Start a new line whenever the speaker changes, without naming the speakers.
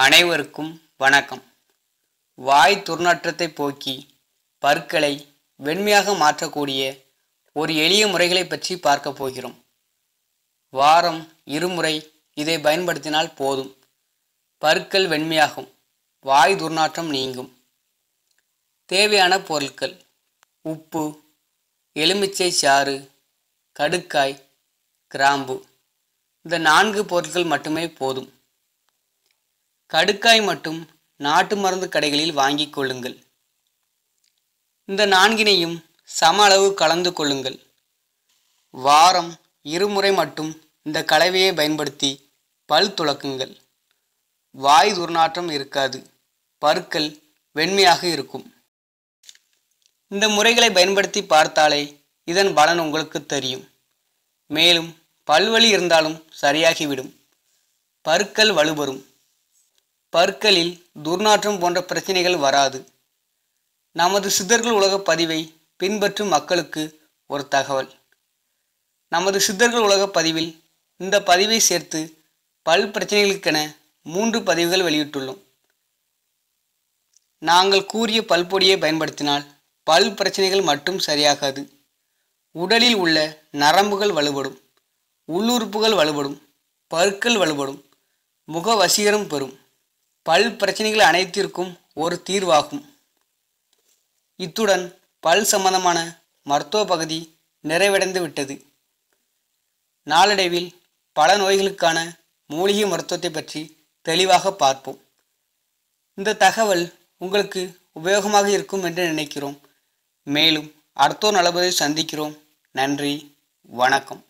அனைவருக்கும் வணக்கம். வாய் துர்நாற்றத்தை போக்கி பற்களை வெண்மையாக மாற்றக்கூடிய ஒரு எளிய முறைகளை பற்றி பார்க்க போகிறோம். வாரம் இருமுறை இதை பயன்படுத்தினால் போதும். பற்கள் வெண்மையாகும். வாய் துர்நாற்றம் நீங்கும். தேவையான பொருட்கள் உப்பு எலுமிச்சை சாறு கடுக்காய் கிராம்பு. இந்த நான்கு பொருட்கள் மட்டுமே போதும். கடுக்காய் மட்டும் நாட்டு மருந்து கடைகளில் வாங்கி கொள்ளுங்கள். இந்த நான்கினையும் சம அளவு கலந்து கொள்ளுங்கள். வாரம் இருமுறை மட்டும் இந்த கலவையை பயன்படுத்தி பல் துளக்குங்கள். வாய் துர்நாற்றம் இருக்காது. பற்கள் வெண்மையாக இருக்கும். இந்த முறைகளை பயன்படுத்தி பார்த்தாலே இதன் பலன் உங்களுக்கு தெரியும். மேலும் பல்வலி இருந்தாலும் சரியாகிவிடும். பற்கள் வலுபெறும். பற்களில் துர்நாற்றம் போன்ற பிரச்சனைகள் வராது. நமது சித்தர்கள் உலக பதிவை பின்பற்றும் மக்களுக்கு ஒரு தகவல். நமது சித்தர்கள் உலக பதிவில் இந்த பதிவை சேர்த்து பல் பிரச்சனைகளுக்கென மூன்று பதிவுகள் வெளியிட்டுள்ளோம். நாங்கள் கூறிய பல்பொடியை பயன்படுத்தினால் பல் பிரச்சனைகள் மட்டும் சரியாகாது. உடலில் உள்ள நரம்புகள் வலுப்படும் உள்ளுறுப்புகள் வலுப்படும் பற்கள் வலுப்படும் முக வசீகரம் பெறும். பல் பிரச்சனைகள் அனைத்திற்கும் ஒரு தீர்வாகும். இத்துடன் பல் சம்பந்தமான மருத்துவ பகுதி நிறைவடைந்து விட்டது. நாளடைவில் பல நோய்களுக்கான மூலிகை மருத்துவத்தை பற்றி தெளிவாக பார்ப்போம். இந்த தகவல் உங்களுக்கு உபயோகமாக இருக்கும் என்று நினைக்கிறோம். மேலும் அடுத்தோர் நலபதை சந்திக்கிறோம். நன்றி. வணக்கம்.